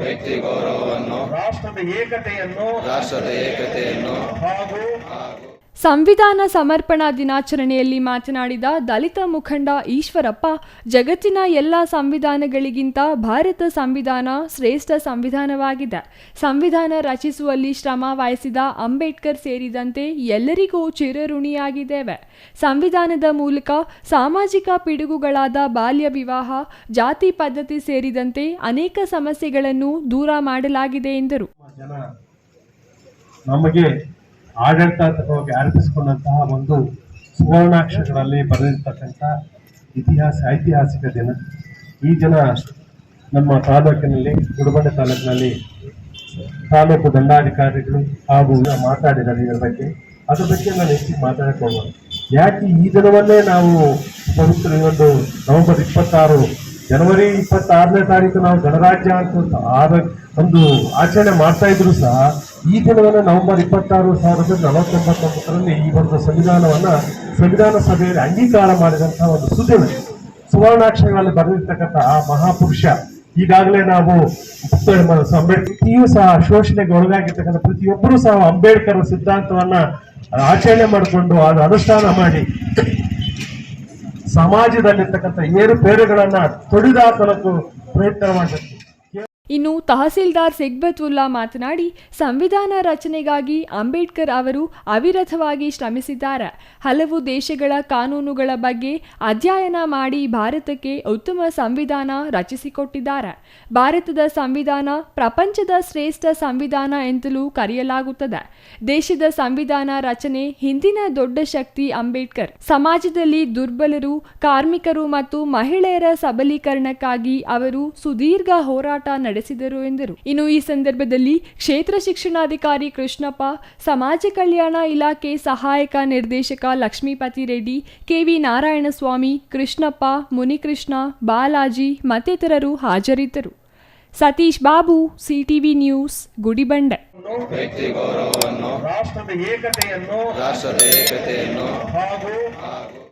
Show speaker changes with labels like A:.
A: ವ್ಯಕ್ತಿ ಗೌರವವನ್ನು
B: ರಾಷ್ಟ್ರದ ಏಕತೆಯನ್ನು
A: ರಾಷ್ಟ್ರದ ಏಕತೆಯನ್ನು
B: ಹಾಗೂ
C: ಸಂವಿಧಾನ ಸಮರ್ಪಣಾ ದಿನಾಚರಣೆಯಲ್ಲಿ ಮಾತನಾಡಿದ ದಲಿತ ಮುಖಂಡ ಈಶ್ವರಪ್ಪ, ಜಗತ್ತಿನ ಎಲ್ಲ ಸಂವಿಧಾನಗಳಿಗಿಂತ ಭಾರತ ಸಂವಿಧಾನ ಶ್ರೇಷ್ಠ ಸಂವಿಧಾನವಾಗಿದೆ. ಸಂವಿಧಾನ ರಚಿಸುವಲ್ಲಿ ಶ್ರಮ ವಹಿಸಿದ ಅಂಬೇಡ್ಕರ್ ಸೇರಿದಂತೆ ಎಲ್ಲರಿಗೂ ಚಿರಋಣಿಯಾಗಿದ್ದೇವೆ. ಸಂವಿಧಾನದ ಮೂಲಕ ಸಾಮಾಜಿಕ ಪಿಡುಗುಗಳಾದ ಬಾಲ್ಯ ವಿವಾಹ, ಜಾತಿ ಪದ್ಧತಿ ಸೇರಿದಂತೆ ಅನೇಕ ಸಮಸ್ಯೆಗಳನ್ನು ದೂರ ಮಾಡಲಾಗಿದೆ ಎಂದರು.
B: ಆಡಳಿತಾತ್ಮಕವಾಗಿ ಅರ್ಪಿಸಿಕೊಂಡಂತಹ ಒಂದು ಸುವರ್ಣಾಕ್ಷರಗಳಲ್ಲಿ ಬರೆದಿರ್ತಕ್ಕಂಥ ಇತಿಹಾಸ, ಐತಿಹಾಸಿಕ ದಿನ. ಈ ದಿನ ನಮ್ಮ ತಾಲೂಕಿನಲ್ಲಿ ಗುಡಬಂಡೆ ತಾಲೂಕಿನಲ್ಲಿ ತಾಲೂಕು ದಂಡಾಧಿಕಾರಿಗಳು ಹಾಗೂ ಮಾತಾಡಿದ್ದಾರೆ ಇದರ ಬಗ್ಗೆ, ಅದರ ಬಗ್ಗೆ ನಾನು ಹೆಚ್ಚಿಗೆ ಮಾತಾಡಿಕೊಂಡು ಯಾಕೆ ಈ ದಿನವನ್ನೇ ನಾವು ಪವಿತ್ರ ಒಂದು ನವೆಂಬರ್ ಇಪ್ಪತ್ತಾರು, ಜನವರಿ ಇಪ್ಪತ್ತಾರನೇ ತಾರೀಕು ನಾವು ಗಣರಾಜ್ಯ ಅಂತ ಒಂದು ಆಚರಣೆ ಮಾಡ್ತಾ ಇದ್ರು ಸಹ ಈ ದಿನವನ್ನು ನವೆಂಬರ್ ಇಪ್ಪತ್ತಾರು ಸಾವಿರದ ನಲವತ್ತೊಂಬತ್ತೊಂಬತ್ತರಲ್ಲಿ ಈ ಒಂದು ಸಂವಿಧಾನವನ್ನ ಸಂವಿಧಾನ ಸಭೆಯಲ್ಲಿ ಅಂಗೀಕಾರ ಮಾಡಿದಂತಹ ಒಂದು ಸುದ್ದಿ ಸುವರ್ಣಾಕ್ಷರಗಳಲ್ಲಿ ಬರೆದಿರ್ತಕ್ಕಂಥ ಆ ಮಹಾಪುರುಷ, ಈಗಾಗಲೇ ನಾವು ಅಂಬೇಡ್ಕರ್ತಿಯೂ ಸಹ ಶೋಷಣೆಗೆ ಒಳಗಾಗಿರ್ತಕ್ಕಂಥ ಪ್ರತಿಯೊಬ್ಬರೂ ಸಹ ಅಂಬೇಡ್ಕರ್ ಸಿದ್ಧಾಂತವನ್ನ ಆಚರಣೆ ಮಾಡಿಕೊಂಡು ಅದು ಅನುಷ್ಠಾನ ಮಾಡಿ ಸಮಾಜದಲ್ಲಿರ್ತಕ್ಕಂಥ ಏರುಪೇರುಗಳನ್ನ ತೊಡೆದಾಕಲಕ್ಕೂ ಪ್ರಯತ್ನ ಮಾಡಬೇಕು
C: ಇನ್ನು ತಹಸೀಲ್ದಾರ್ ಸಿಗ್ಬತುಲ್ಲಾ ಮಾತನಾಡಿ, ಸಂವಿಧಾನ ರಚನೆಗಾಗಿ ಅಂಬೇಡ್ಕರ್ ಅವರು ಅವಿರತವಾಗಿ ಶ್ರಮಿಸಿದ್ದಾರೆ. ಹಲವು ದೇಶಗಳ ಕಾನೂನುಗಳ ಬಗ್ಗೆ ಅಧ್ಯಯನ ಮಾಡಿ ಭಾರತಕ್ಕೆ ಉತ್ತಮ ಸಂವಿಧಾನ ರಚಿಸಿಕೊಟ್ಟಿದ್ದಾರೆ. ಭಾರತದ ಸಂವಿಧಾನ ಪ್ರಪಂಚದ ಶ್ರೇಷ್ಠ ಸಂವಿಧಾನ ಎಂತಲೂ ಕರೆಯಲಾಗುತ್ತದೆ. ದೇಶದ ಸಂವಿಧಾನ ರಚನೆ ಹಿಂದಿನ ದೊಡ್ಡ ಶಕ್ತಿ ಅಂಬೇಡ್ಕರ್. ಸಮಾಜದಲ್ಲಿ ದುರ್ಬಲರು, ಕಾರ್ಮಿಕರು ಮತ್ತು ಮಹಿಳೆಯರ ಸಬಲೀಕರಣಕ್ಕಾಗಿ ಅವರು ಸುದೀರ್ಘ ಹೋರಾಟ ನಡೆಸಿದರು ಎಂದರು. ಇನ್ನು ಈ ಸಂದರ್ಭದಲ್ಲಿ ಕ್ಷೇತ್ರ ಶಿಕ್ಷಣಾಧಿಕಾರಿ ಕೃಷ್ಣಪ್ಪ ಸಮಾಜ ಕಲ್ಯಾಣ ಇಲಾಖೆ ಸಹಾಯಕ ನಿರ್ದೇಶಕ ಲಕ್ಷ್ಮೀಪತಿ ರೆಡ್ಡಿ ಕೆವಿ ನಾರಾಯಣಸ್ವಾಮಿ ಕೃಷ್ಣಪ್ಪ ಮುನಿಕೃಷ್ಣ ಬಾಲಾಜಿ ಮತ್ತಿತರರು ಹಾಜರಿದ್ದರು. Satish Babu CTV news Gudibande.
A: ವ್ಯಕ್ತಿ ಗೌರವವನ್ನು
B: ರಾಷ್ಟ್ರದ ಏಕತೆಯನ್ನು
A: ರಾಷ್ಟ್ರದ ಏಕತೆಯನ್ನು
B: ಹಾಗೂ